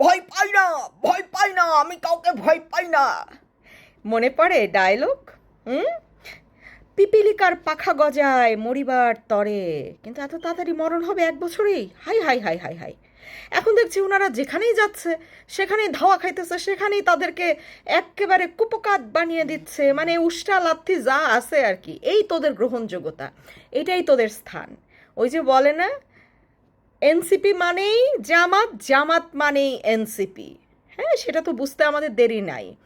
ভয় পাই না, ভয় পাই না, আমি কাউকে ভয় পাই না। মনে পড়ে ডায়লগ হুম? পিপিলিকার পাখা গজায় মরিবার তরে। কিন্তু এত তাড়াতাড়ি মরণ হবে এক বছরেই? হাই হাই হাই হাই হাই। এখন দেখছি ওনারা যেখানেই যাচ্ছে, সেখানেই ধাওয়া খাইতেছে, সেখানেই তাদেরকে একেবারে কুপকাত বানিয়ে দিচ্ছে। মানে উষ্টা লাথি যা আছে আর কি। এই তোদের গ্রহণযোগ্যতা। এটাই তোদের স্থান। ওই যে বলে না এনসিপি মানেই জামাত জামাত মানেই এনসিপি। হ্যাঁ সেটা তো বুঝতে আমাদের দেরি নাই।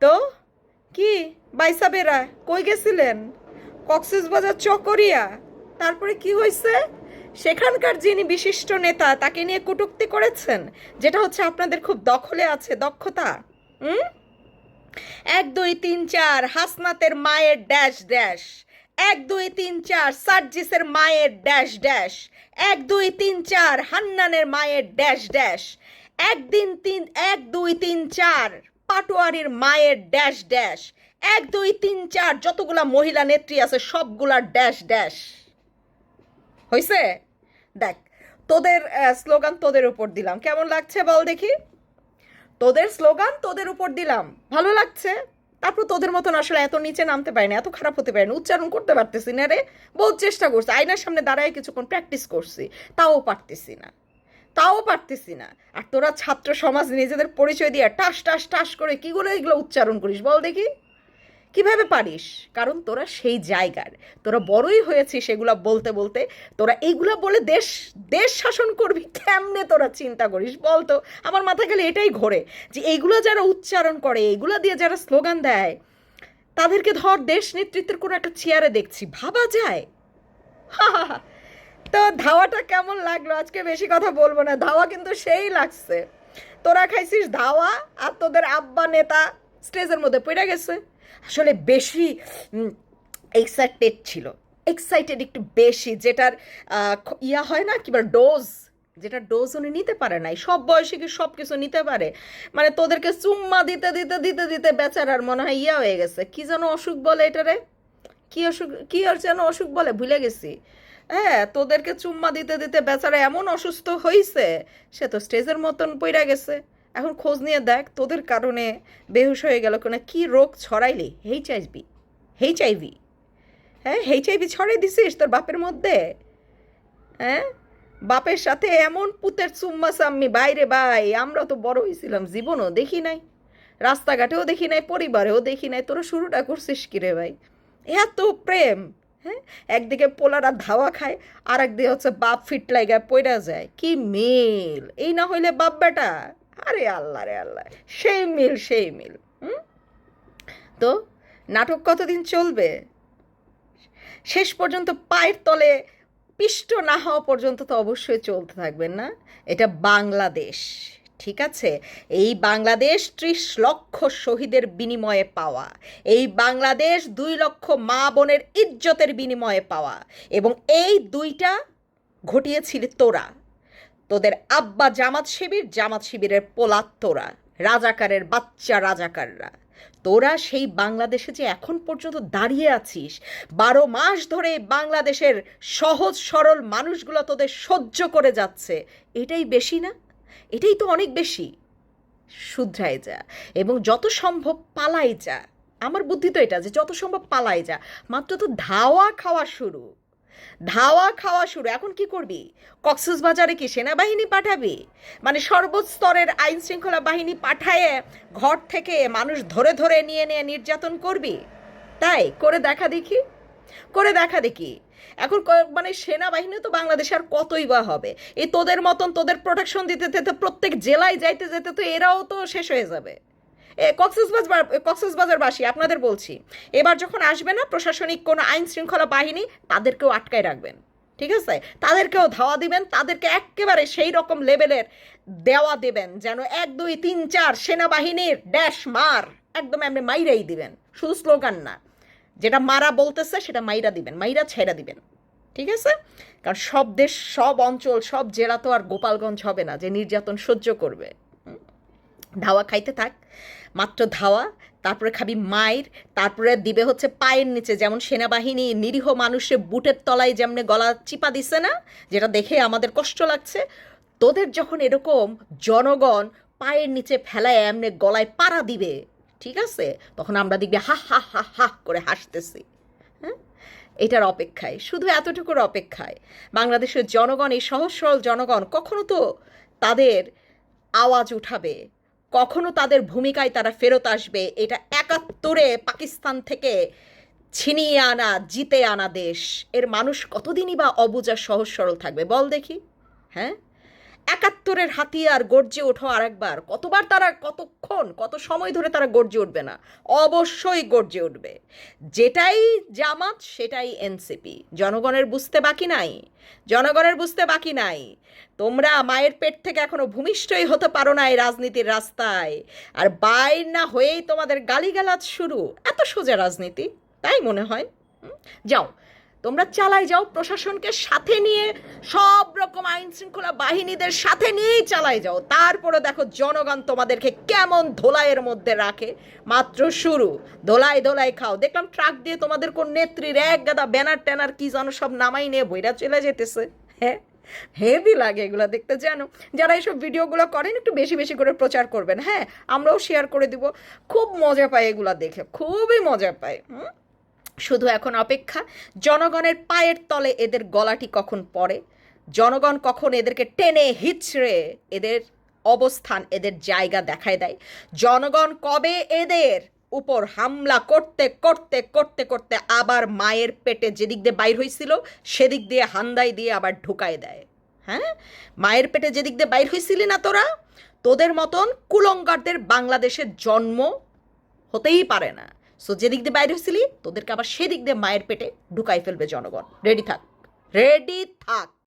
তো কি বাইসাবেরা কই গেছিলেন? কক্সবাজার চকরিয়া। তারপরে কি হয়েছে সেখানকার যিনি বিশিষ্ট নেতা, তাকে নিয়ে কটূক্তি করেছেন? যেটা হচ্ছে আপনাদের খুব দখলে আছে, দক্ষতা। হুম? এক, দুই, তিন, চার, হাসনাতের মায়ের ড্যাশ ড্যাশ। এক, দুই, তিন, চার, সার্জিসের মায়ের ড্যাশ ড্যাশ। এক, দুই, তিন, চার, হান্নানের মায়ের ড্যাশ ড্যাশ। একদিন তিন, এক, দুই, তিন, চার, পাটোয়ারির মায়ের ড্যাশ ড্যাশ। এক, দুই, তিন, চার, যতগুলা মহিলা নেত্রী আছে সবগুলার ড্যাশ ড্যাশ। হয়েছে দেখ, তোদের স্লোগান তোদের উপর দিলাম। কেমন লাগছে বল দেখি? তোদের স্লোগান তোদের উপর দিলাম। ভালো লাগছে? তারপর তোদের মতন আসলে এত নিচে নামতে পারি না, এত খারাপ হতে পারি না, উচ্চারণ করতে পারতেছি না রে। বহুত চেষ্টা করছি, আয়নার সামনে দাঁড়ায় কিছুক্ষণ প্র্যাকটিস করছি, তাও পারতেছি না, তাও পারতেছি না। আর তোরা ছাত্র সমাজ নিজেদের পরিচয় দিয়ে টাস টাস টাস করে কি করে এগুলো উচ্চারণ করিস বল দেখি। কীভাবে পারিস? কারণ তোরা সেই জায়গার। তোরা বড়ই হয়েছিস সেগুলা বলতে বলতে। তোরা এইগুলা বলে দেশ দেশ শাসন করবি, কেমনে তোরা চিন্তা করিস বল তো আমার মাথায় গেলে এটাই ঘোরে যে এইগুলো যারা উচ্চারণ করে, এইগুলো দিয়ে যারা স্লোগান দেয়, তাদেরকে ধর দেশ নেতৃত্বের কোনো একটা চেয়ারে দেখছি। ভাবা যায়? তো ধাওয়াটা কেমন লাগল? আজকে বেশি কথা বলব না। ধাওয়া কিন্তু সেই লাগছে। তোরা খাইছিস ধাওয়া আর তোদের আব্বা নেতা স্টেজের মধ্যে পড়ে গেছে। আসলে বেশি এক্সাইটেড ছিল। এক্সাইটেড একটু বেশি, যেটার ইয়া হয় না কিবার ডোজ যেটা ডোজ উনি নিতে পারে নাই। সব বয়সে কি সব কিছু নিতে পারে? মানে তোদেরকে চুম্মা দিতে দিতে দিতে দিতে বেচারার মনে হয় ইয়া হয়ে গেছে। কি যেন অসুখ বলে এটারে? কি অসুখ, কি আর যেন অসুখ বলে? ভুলে গেছি। হ্যাঁ তোদেরকে চুম্মা দিতে দিতে বেচারা এমন অসুস্থ হইছে, সে তো স্টেজের মতন পইরা গেছে। এখন খোঁজ নিয়ে দেখ, তোদের কারণে বেহুশ হয়ে গেল কোনো? কি রোগ ছড়াইলি? হেইচ আইভি হেইচ আইভি হ্যাঁ হেইচ আইভি ছড়াই দিছিস তোর বাপের মধ্যে? হ্যাঁ? বাপের সাথে এমন পুতের চুম্মা সাম্মি, বাইরে ভাই আমরা তো বড় হয়েছিলাম জীবনও দেখি নাই। রাস্তাঘাটেও দেখি নাই, পরিবারেও দেখি নাই, তোরা শুরুটা করছিস কি রে ভাই? এত প্রেম হ্যাঁ? একদিকে পোলারা ধাওয়া খায় আর একদিকে হচ্ছে বাপ ফিট লাগায় পইরা যায়। কি মিল? এই না হইলে বাপ বেটা। আরে আল্লাহ রে আল্লাহ, সেই মিল সেই মিল, হুম? তো নাটক কতদিন চলবে? শেষ পর্যন্ত পায়ের তলে পিষ্ট না হওয়া পর্যন্ত তো অবশ্যই চলতে থাকবেন না। এটা বাংলাদেশ, ঠিক আছে? এই বাংলাদেশ ত্রিশ লক্ষ শহীদের বিনিময়ে পাওয়া, এই বাংলাদেশ দুই লক্ষ মা বোনের ইজ্জতের বিনিময়ে পাওয়া, এবং এই দুইটা ঘটিয়েছিলি তোরা। তোদের আব্বা জামাত শিবির, জামাত শিবিরের পোলাত তোরা, রাজাকারের বাচ্চা রাজাকাররা। তোরা সেই বাংলাদেশে যে এখন পর্যন্ত দাঁড়িয়ে আছিস, বারো মাস ধরে বাংলাদেশের সহজ সরল মানুষগুলো তোদের সহ্য করে যাচ্ছে, এটাই বেশি না? এটাই তো অনেক বেশি। শুধরাই যা এবং যত সম্ভব পালাই যা। আমার বুদ্ধি তো এটা যে যত সম্ভব পালাই যা। মাত্র তো ধাওয়া খাওয়া শুরু। ধাওয়া খাওয়া শুরু, এখন কি করবি? কক্সবাজারে কি সেনাবাহিনী পাঠাবি? মানে সর্বস্তরের আইন শৃঙ্খলা বাহিনী পাঠায়ে ঘর থেকে মানুষ ধরে ধরে নিয়ে নিয়ে নির্যাতন করবি? তাই, করে দেখা দেখি, করে দেখা দেখি। এখন মানে সেনাবাহিনী তো বাংলাদেশে আর কতই বা হবে? এই তোদের মতন তোদের প্রোটেকশন দিতে দিতে প্রত্যেক জেলায় যাইতে যেতে তো এরাও তো শেষ হয়ে যাবে। কক্সবাজার কক্সবাজারবাসী, আপনাদের বলছি, এবার যখন আসবে না প্রশাসনিক কোনো আইন শৃঙ্খলা বাহিনী, তাদেরকেও আটকায় রাখবেন, ঠিক আছে তাদেরকেও ধাওয়া দিবেন, তাদেরকে একেবারে সেই রকম লেভেলের দেওয়া দেবেন, যেন এক, দুই, তিন, চার সেনাবাহিনীর ড্যাশ মার, একদম এমনি মাইরাই দিবেন, শুধু স্লোগান না, যেটা মারা বলতেছে সেটা মাইরা দিবেন, মাইরা ছেড়া দিবেন, ঠিক আছে কারণ সব দেশ, সব অঞ্চল, সব জেলা তো আর গোপালগঞ্জ হবে না, যে নির্যাতন সহ্য করবে? ধাওয়া খাইতে থাক। মাত্র ধাওয়া, তারপরে খাবি মায়ের, তারপরে দিবে হচ্ছে পায়ের নিচে। যেমন সেনাবাহিনী নিরীহ মানুষের বুটের তলায় যেমন গলা চিপা দিছে না, যেটা দেখে আমাদের কষ্ট লাগছে, তোদের যখন এরকম জনগণ পায়ের নিচে ফেলায় এমনি গলায় পাড়া দিবে, ঠিক আছে? তখন আমরা দেখবি হা হা হা হা করে হাসতেছি। হ্যাঁ? এটার অপেক্ষায়, শুধু এতটুকুর অপেক্ষায়। বাংলাদেশের জনগণ, এই সহজ সরল জনগণ কখনো তো তাদের আওয়াজ উঠাবে কখনো তাদের ভূমিকায় তারা ফেরত আসবে, এটা একাত্তরে পাকিস্তান থেকে ছিনিয়ে আনা, জিতে আনা দেশ। এর মানুষ কতদিনই বা অবুজা সহজ সরল থাকবে? বল দেখি। হ্যাঁ? একাত্তরের হাতিয়ার গর্জে ওঠো আরেকবার। কতবার তারা, কতক্ষণ, কত সময় ধরে তারা গর্জে উঠবে না? অবশ্যই গর্জে উঠবে। যেটাই জামাত, সেটাই এনসিপি। জনগণের বুঝতে বাকি নাই। জনগণের বুঝতে বাকি নাই। তোমরা মায়ের পেট থেকে এখনও ভূমিষ্ঠই হতে পারো না এই রাজনীতির রাস্তায়। আর বাইর না হয়েই তোমাদের গালিগালাজ শুরু। এত সোজা রাজনীতি, তাই মনে হয়? যাও। তোমরা চালাই যাও, প্রশাসনকে সাথে নিয়ে, সব রকম আইন শৃঙ্খলা বাহিনীদের সাথে নিয়েই চালাই যাও। তারপরে দেখো, জনগণ তোমাদেরকে কেমন ধোলাইয়ের মধ্যে রাখে। মাত্র শুরু, ধোলাই ধোলাই খাও। দেখলাম ট্রাক দিয়ে তোমাদের কোন নেত্রীর এক গাদা ব্যানার ট্যানার কি যেন সব নামাই নিয়ে বইরা চলে যেতেছে। হ্যাঁ হেভি লাগে এগুলো দেখতে, জানো? যারা এইসব ভিডিওগুলো করেন, একটু বেশি বেশি করে প্রচার করবেন। হ্যাঁ আমরাও শেয়ার করে দিব। খুব মজা পাই এগুলো দেখে, খুবই মজা পাই হুম? শুধু এখন অপেক্ষা, জনগণের পায়ের তলে এদের গলাটি কখন পড়ে? জনগণ কখন এদেরকে টেনে হিচড়ে এদের অবস্থান, এদের জায়গা দেখায় দেয়? জনগণ কবে এদের উপর হামলা করতে করতে করতে করতে আবার মায়ের পেটে যেদিক দিয়ে বাইর হয়েছিল সেদিক দিয়ে হান্দাই দিয়ে আবার ঢুকায় দেয়? হ্যাঁ? মায়ের পেটে যেদিক দিয়ে বাইর হয়েছিলি না তোরা? তোদের মতন কুলঙ্গারদের বাংলাদেশের জন্ম হতেই পারে না। সো যেদিক দিয়ে বাইরে হয়েছিলি, তোদেরকে আবার সেদিক দিয়ে মায়ের পেটে ঢুকাই ফেলবে জনগণ। রেডি থাক। রেডি থাক।